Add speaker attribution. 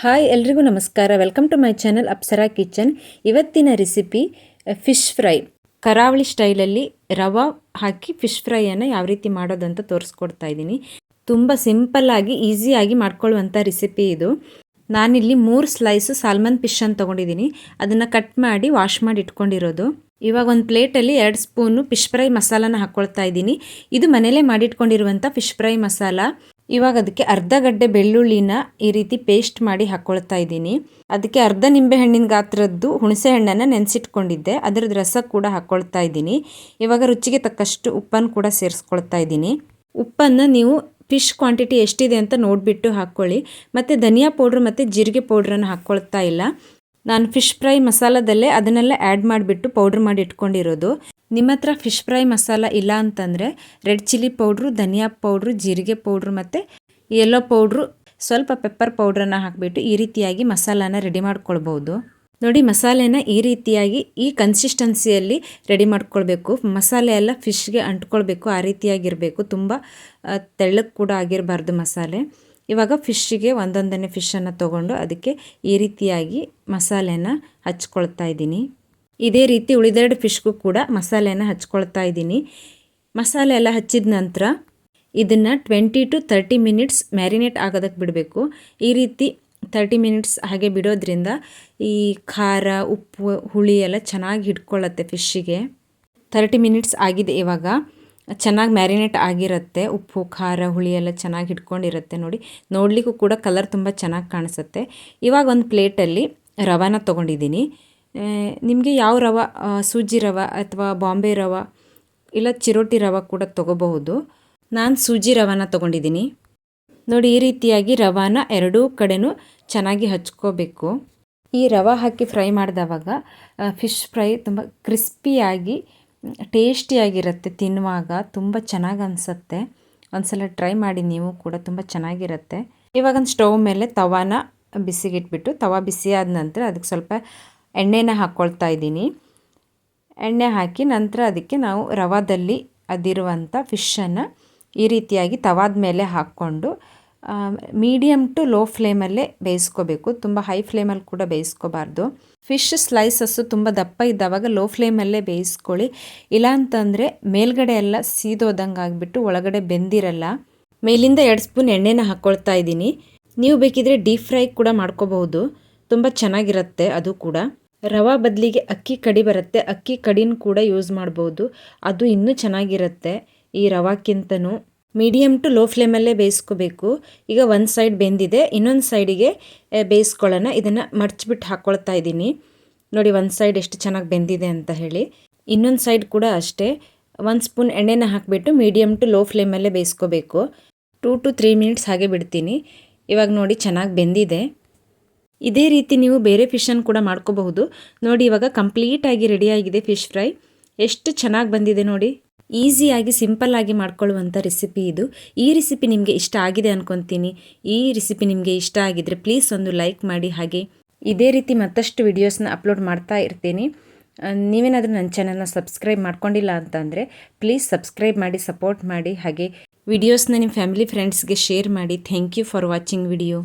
Speaker 1: Hi, ಎಲ್ರಿಗೂ ನಮಸ್ಕಾರ. Welcome to my channel Apsara kitchen ಇವತ್ತಿನ ರೆಸಿಪಿ ಫಿಶ್ ಫ್ರೈ ಕರಾವಳಿ ಸ್ಟೈಲಲ್ಲಿ ರವಾ ಹಾಕಿ ಫಿಶ್ ಫ್ರೈಯನ್ನು ಯಾವ ರೀತಿ ಮಾಡೋದಂತ ತೋರಿಸ್ಕೊಡ್ತಾ ಇದ್ದೀನಿ. ತುಂಬ ಸಿಂಪಲ್ಲಾಗಿ ಈಸಿಯಾಗಿ ಮಾಡ್ಕೊಳ್ಳುವಂಥ ರೆಸಿಪಿ ಇದು. ನಾನಿಲ್ಲಿ ಮೂರು ಸ್ಲೈಸು ಸಾಲ್ಮನ್ ಫಿಶ್ ಅನ್ನು ತೊಗೊಂಡಿದ್ದೀನಿ. ಅದನ್ನು ಕಟ್ ಮಾಡಿ ವಾಶ್ ಮಾಡಿ ಇಟ್ಕೊಂಡಿರೋದು. ಇವಾಗ ಒಂದು ಪ್ಲೇಟಲ್ಲಿ ಎರಡು ಸ್ಪೂನು ಫಿಶ್ ಫ್ರೈ ಮಸಾಲಾನ ಹಾಕ್ಕೊಳ್ತಾ ಇದ್ದೀನಿ. ಇದು ಮನೇಲೇ ಮಾಡಿಟ್ಕೊಂಡಿರುವಂಥ ಫಿಶ್ ಫ್ರೈ ಮಸಾಲ. ಇವಾಗ ಅದಕ್ಕೆ ಅರ್ಧ ಗಡ್ಡೆ ಬೆಳ್ಳುಳ್ಳಿನ ಈ ರೀತಿ ಪೇಸ್ಟ್ ಮಾಡಿ ಹಾಕ್ಕೊಳ್ತಾ ಇದ್ದೀನಿ. ಅದಕ್ಕೆ ಅರ್ಧ ನಿಂಬೆ ಹಣ್ಣಿನ ಗಾತ್ರದ್ದು ಹುಣಸೆ ಹಣ್ಣನ್ನು ನೆನೆಸಿಟ್ಕೊಂಡಿದ್ದೆ. ಅದರದ್ದು ರಸ ಕೂಡ ಹಾಕ್ಕೊಳ್ತಾ ಇದ್ದೀನಿ. ಇವಾಗ ರುಚಿಗೆ ತಕ್ಕಷ್ಟು ಉಪ್ಪನ್ನು ಕೂಡ ಸೇರಿಸ್ಕೊಳ್ತಾ ಇದ್ದೀನಿ. ಉಪ್ಪನ್ನು ನೀವು ಫಿಶ್ ಕ್ವಾಂಟಿಟಿ ಎಷ್ಟಿದೆ ಅಂತ ನೋಡಿಬಿಟ್ಟು ಹಾಕ್ಕೊಳ್ಳಿ. ಮತ್ತು ಧನಿಯಾ ಪೌಡ್ರ್ ಮತ್ತು ಜೀರಿಗೆ ಪೌಡ್ರನ್ನು ಹಾಕ್ಕೊಳ್ತಾ ಇಲ್ಲ. ನಾನು ಫಿಶ್ ಫ್ರೈ ಮಸಾಲದಲ್ಲೇ ಅದನ್ನೆಲ್ಲ ಆ್ಯಡ್ ಮಾಡಿಬಿಟ್ಟು ಪೌಡ್ರ್ ಮಾಡಿ ಇಟ್ಕೊಂಡಿರೋದು. ನಿಮ್ಮ ಹತ್ರ ಫಿಶ್ ಫ್ರೈ ಮಸಾಲ ಇಲ್ಲ ಅಂತಂದರೆ ರೆಡ್ ಚಿಲ್ಲಿ ಪೌಡ್ರು ಧನಿಯಾ ಪೌಡ್ರು ಜೀರಿಗೆ ಪೌಡ್ರು ಮತ್ತು ಯೆಲ್ಲೋ ಪೌಡ್ರು ಸ್ವಲ್ಪ ಪೆಪ್ಪರ್ ಪೌಡ್ರನ್ನು ಹಾಕಿಬಿಟ್ಟು ಈ ರೀತಿಯಾಗಿ ಮಸಾಲಾನ ರೆಡಿ ಮಾಡ್ಕೊಳ್ಬೋದು. ನೋಡಿ ಮಸಾಲೆನ ಈ ರೀತಿಯಾಗಿ ಈ ಕನ್ಸಿಸ್ಟೆನ್ಸಿಯಲ್ಲಿ ರೆಡಿ ಮಾಡ್ಕೊಳ್ಬೇಕು. ಮಸಾಲೆ ಎಲ್ಲ ಫಿಶ್ಗೆ ಅಂಟ್ಕೊಳ್ಬೇಕು, ಆ ರೀತಿಯಾಗಿರಬೇಕು. ತುಂಬ ತೆಳ್ಳಗೆ ಕೂಡ ಆಗಿರಬಾರ್ದು ಮಸಾಲೆ. ಇವಾಗ ಫಿಶ್ಶಿಗೆ ಒಂದೊಂದನೇ ಫಿಶನ್ನು ತೊಗೊಂಡು ಅದಕ್ಕೆ ಈ ರೀತಿಯಾಗಿ ಮಸಾಲೆನ ಹಚ್ಕೊಳ್ತಾ ಇದ್ದೀನಿ. ಇದೇ ರೀತಿ ಉಳಿದೆರಡು ಫಿಶ್ಗೂ ಕೂಡ ಮಸಾಲೆಯನ್ನು ಹಚ್ಕೊಳ್ತಾ ಇದ್ದೀನಿ. ಮಸಾಲೆ ಎಲ್ಲ ಹಚ್ಚಿದ ನಂತರ ಇದನ್ನು twenty to thirty minutes marinate ಆಗೋದಕ್ಕೆ ಬಿಡಬೇಕು. ಈ ರೀತಿ ತರ್ಟಿ ಮಿನಿಟ್ಸ್ ಹಾಗೆ ಬಿಡೋದ್ರಿಂದ ಈ ಖಾರ, ಉಪ್ಪು, ಹುಳಿ ಎಲ್ಲ ಚೆನ್ನಾಗಿ ಹಿಡ್ಕೊಳ್ಳುತ್ತೆ ಫಿಶ್ಶಿಗೆ ತರ್ಟಿ ಮಿನಿಟ್ಸ್ ಆಗಿದೆ ಇವಾಗ. ಚೆನ್ನಾಗಿ ಮ್ಯಾರಿನೇಟ್ ಆಗಿರುತ್ತೆ. ಉಪ್ಪು, ಖಾರ, ಹುಳಿ ಎಲ್ಲ ಚೆನ್ನಾಗಿ ಹಿಡ್ಕೊಂಡಿರುತ್ತೆ ನೋಡಿ. ನೋಡಲಿಕ್ಕೂ ಕೂಡ ಕಲರ್ ತುಂಬ ಚೆನ್ನಾಗಿ ಕಾಣಿಸುತ್ತೆ. ಇವಾಗ ಒಂದು ಪ್ಲೇಟಲ್ಲಿ ರವಾನ ತೊಗೊಂಡಿದ್ದೀನಿ. ನಿಮಗೆ ಯಾವ ರವೆ ಸೂಜಿ ರವೆ ಅಥವಾ ಬಾಂಬೆ ರವೆ ಇಲ್ಲ ಚಿರೋಟಿ ರವೆ ಕೂಡ ತೊಗೋಬಹುದು. ನಾನು ಸೂಜಿ ರವಾನ ತೊಗೊಂಡಿದ್ದೀನಿ. ನೋಡಿ, ಈ ರೀತಿಯಾಗಿ ರವಾನ ಎರಡೂ ಕಡೆನೂ ಚೆನ್ನಾಗಿ ಹಚ್ಕೋಬೇಕು. ಈ ರವೆ ಹಾಕಿ ಫ್ರೈ ಮಾಡಿದವಾಗ ಫಿಶ್ ಫ್ರೈ ತುಂಬ ಕ್ರಿಸ್ಪಿಯಾಗಿ, ಟೇಸ್ಟಿಯಾಗಿರುತ್ತೆ, ತಿನ್ನುವಾಗ ತುಂಬ ಚೆನ್ನಾಗಿ ಅನಿಸುತ್ತೆ. ಒಂದ್ಸಲ ಟ್ರೈ ಮಾಡಿ ನೀವು ಕೂಡ ತುಂಬ ಚೆನ್ನಾಗಿರುತ್ತೆ. ಇವಾಗ ಒಂದು ಸ್ಟವ್ ಮೇಲೆ ತವಾನ ಬಿಸಿಗಿಟ್ಬಿಟ್ಟು, ತವಾ ಬಿಸಿ ಆದ ನಂತರ ಅದಕ್ಕೆ ಸ್ವಲ್ಪ ಎಣ್ಣೆನ ಹಾಕ್ಕೊಳ್ತಾ ಇದ್ದೀನಿ. ಎಣ್ಣೆ ಹಾಕಿ ನಂತರ ಅದಕ್ಕೆ ನಾವು ರವಾದಲ್ಲಿ ಅದಿರುವಂಥ ಫಿಶನ್ನು ಈ ರೀತಿಯಾಗಿ ತವಾದ ಮೇಲೆ ಹಾಕ್ಕೊಂಡು ಮೀಡಿಯಮ್ ಟು ಲೋ ಫ್ಲೇಮಲ್ಲೇ ಬೇಯಿಸ್ಕೋಬೇಕು. ತುಂಬ ಹೈ ಫ್ಲೇಮಲ್ಲಿ ಕೂಡ ಬೇಯಿಸ್ಕೋಬಾರ್ದು. ಫಿಶ್ ಸ್ಲೈಸಸ್ಸು ತುಂಬ ದಪ್ಪ ಇದ್ದಾವಾಗ ಲೋ ಫ್ಲೇಮಲ್ಲೇ ಬೇಯಿಸ್ಕೊಳ್ಳಿ. ಇಲ್ಲಾಂತಂದರೆ ಮೇಲ್ಗಡೆ ಎಲ್ಲ ಸೀದೋದಂಗೆ ಆಗಿಬಿಟ್ಟು ಒಳಗಡೆ ಬೆಂದಿರಲ್ಲ. ಮೇಲಿಂದ ಎರಡು ಸ್ಪೂನ್ ಎಣ್ಣೆನ ಹಾಕ್ಕೊಳ್ತಾ ಇದ್ದೀನಿ. ನೀವು ಬೇಕಿದ್ರೆ ಡೀಪ್ ಫ್ರೈ ಕೂಡ ಮಾಡ್ಕೋಬಹುದು. ತುಂಬ ಚೆನ್ನಾಗಿರುತ್ತೆ ಅದು ಕೂಡ. ರವಾ ಬದಲಿಗೆ ಅಕ್ಕಿ ಕಡಿ ಬರುತ್ತೆ. ಅಕ್ಕಿ ಕಡಿನ ಕೂಡ ಯೂಸ್ ಮಾಡ್ಬೋದು. ಅದು ಇನ್ನೂ ಚೆನ್ನಾಗಿರುತ್ತೆ ಈ ರವಾಕ್ಕಿಂತನೂ. ಮೀಡಿಯಮ್ ಟು ಲೋ ಫ್ಲೇಮಲ್ಲೇ ಬೇಯಿಸ್ಕೋಬೇಕು. ಈಗ ಒಂದು ಸೈಡ್ ಬೆಂದಿದೆ. ಇನ್ನೊಂದು ಸೈಡಿಗೆ ಬೇಯಿಸ್ಕೊಳ್ಳೋಣ. ಇದನ್ನು ಮಡ್ಚಿಬಿಟ್ಟು ಹಾಕ್ಕೊಳ್ತಾ ಇದ್ದೀನಿ. ನೋಡಿ ಒಂದು ಸೈಡ್ ಎಷ್ಟು ಚೆನ್ನಾಗಿ ಬೆಂದಿದೆ ಅಂತ ಹೇಳಿ. ಇನ್ನೊಂದು ಸೈಡ್ ಕೂಡ ಅಷ್ಟೇ. ಒಂದು ಸ್ಪೂನ್ ಎಣ್ಣೆನ ಹಾಕಿಬಿಟ್ಟು ಮೀಡಿಯಮ್ ಟು ಲೋ ಫ್ಲೇಮಲ್ಲೇ ಬೇಯಿಸ್ಕೋಬೇಕು. ಟೂ ಟು ತ್ರೀ ಮಿನಿಟ್ಸ್ ಹಾಗೆ ಬಿಡ್ತೀನಿ. ಇವಾಗ ನೋಡಿ ಚೆನ್ನಾಗಿ ಬೆಂದಿದೆ. ಇದೇ ರೀತಿ ನೀವು ಬೇರೆ ಫಿಶನ್ನು ಕೂಡ ಮಾಡ್ಕೋಬಹುದು. ನೋಡಿ, ಇವಾಗ ಕಂಪ್ಲೀಟಾಗಿ ರೆಡಿಯಾಗಿದೆ ಫಿಶ್ ಫ್ರೈ. ಎಷ್ಟು ಚೆನ್ನಾಗಿ ಬಂದಿದೆ ನೋಡಿ. ಈಸಿಯಾಗಿ ಸಿಂಪಲ್ಲಾಗಿ ಮಾಡ್ಕೊಳ್ಳುವಂಥ ರೆಸಿಪಿ ಇದು. ಈ ರೆಸಿಪಿ ನಿಮಗೆ ಇಷ್ಟ ಆಗಿದೆ ಅನ್ಕೊತೀನಿ. ಈ ರೆಸಿಪಿ ನಿಮಗೆ ಇಷ್ಟ ಆಗಿದ್ರೆ ಪ್ಲೀಸ್ ಒಂದು ಲೈಕ್ ಮಾಡಿ. ಹಾಗೆ ಇದೇ ರೀತಿ ಮತ್ತಷ್ಟು ವಿಡಿಯೋಸ್ನ ಅಪ್ಲೋಡ್ ಮಾಡ್ತಾ ಇರ್ತೀನಿ. ನೀವೇನಾದರೂ ನನ್ನ ಚಾನಲ್ನ ಸಬ್ಸ್ಕ್ರೈಬ್ ಮಾಡ್ಕೊಂಡಿಲ್ಲ ಅಂತಂದರೆ ಪ್ಲೀಸ್ ಸಬ್ಸ್ಕ್ರೈಬ್ ಮಾಡಿ, ಸಪೋರ್ಟ್ ಮಾಡಿ. ಹಾಗೆ ವಿಡಿಯೋಸ್ನ ನಿಮ್ಮ ಫ್ಯಾಮಿಲಿ ಫ್ರೆಂಡ್ಸ್ಗೆ ಶೇರ್ ಮಾಡಿ. Thank you for watching video.